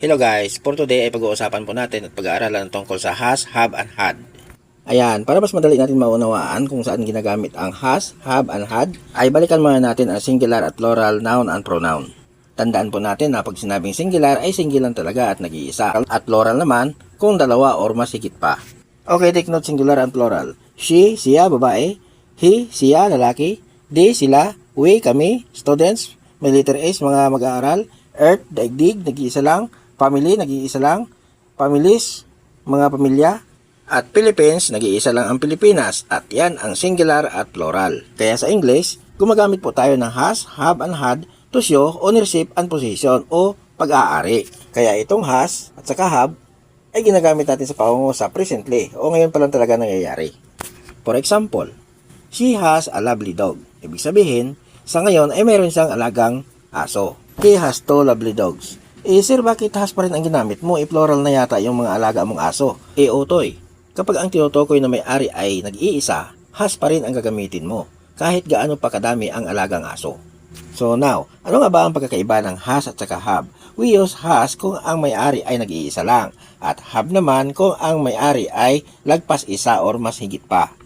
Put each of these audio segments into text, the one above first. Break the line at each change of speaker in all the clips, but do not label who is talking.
Hello guys, for today ay pag-uusapan po natin at pag-aaralan tungkol sa has, have, and had. Ayan, para mas madali natin maunawaan kung saan ginagamit ang has, have, and had, ay balikan muna natin ang singular at plural noun and pronoun. Tandaan po natin na pag sinabing singular ay singular talaga at nag-iisa. At plural naman kung dalawa or mas higit pa. Okay, take note singular and plural. She, siya, babae. He, siya, lalaki. They, sila. We, kami, students. May letter S, mga mag-aaral. Earth, daigdig, nag-iisa lang. Family, nag-iisa lang. Families, mga pamilya. At Philippines, nag-iisa lang ang Pilipinas. At yan ang singular at plural. Kaya sa English, gumagamit po tayo ng has, have, and had to show ownership and possession o pag-aari. Kaya itong has at saka have ay ginagamit natin sa pangungusap presently o ngayon pa lang talaga nangyayari. For example, she has a lovely dog. Ibig sabihin, sa ngayon ay mayroon siyang alagang aso. He has two lovely dogs. Eh sir, bakit has pa rin ang ginamit mo? I-plural na yata yung mga alaga mong aso. Eh otoy, kapag ang tinutukoy na may-ari ay nag-iisa, has pa rin ang gagamitin mo. Kahit gaano pa kadami ang alagang aso. So now, ano nga ba ang pagkakaiba ng has at saka have? We use has kung ang may-ari ay nag-iisa lang at have naman kung ang may-ari ay lagpas isa or mas higit pa.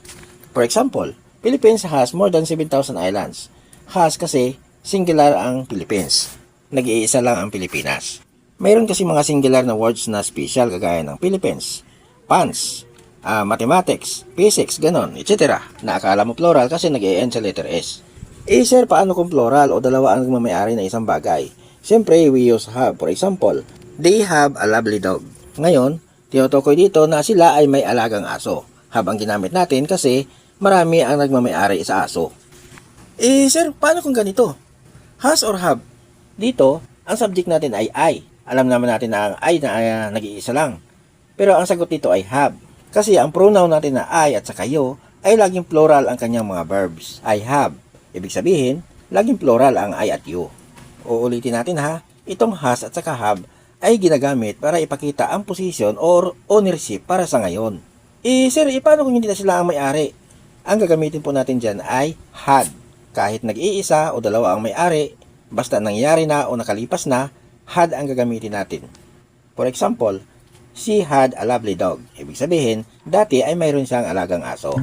For example, Philippines has more than 7,000 islands. Has kasi singular ang Philippines. Nag-iisa lang ang Pilipinas. Mayroon kasi mga singular na words na special kagaya ng Philippines, pants, ah, mathematics, physics, ganon, etc. Na akala mo plural kasi nag-e-end sa letter S. Eh sir, paano kung plural o dalawa ang mamayari ng isang bagay? Siyempre, we use have. For example, they have a lovely dog. Ngayon, tinutukoy dito na sila ay may alagang aso. Have ang ginamit natin kasi marami ang nagmamayari sa aso. Eh sir, paano kung ganito? Has or have? Dito, ang subject natin ay I. Alam naman natin na ang I na ah, nag-iisa lang. Pero ang sagot dito ay have. Kasi ang pronoun natin na I at saka you ay laging plural ang kanyang mga verbs. I have. Ibig sabihin, laging plural ang I at you. Uulitin natin ha, itong has at saka have ay ginagamit para ipakita ang position or ownership para sa ngayon. Eh sir, eh, paano kung hindi na sila ang may-ari? Ang gagamitin po natin dyan ay had. Kahit nag-iisa o dalawa ang may-ari, basta nangyari na o nakalipas na, had ang gagamitin natin. For example, she had a lovely dog. Ibig sabihin, dati ay mayroon siyang alagang aso.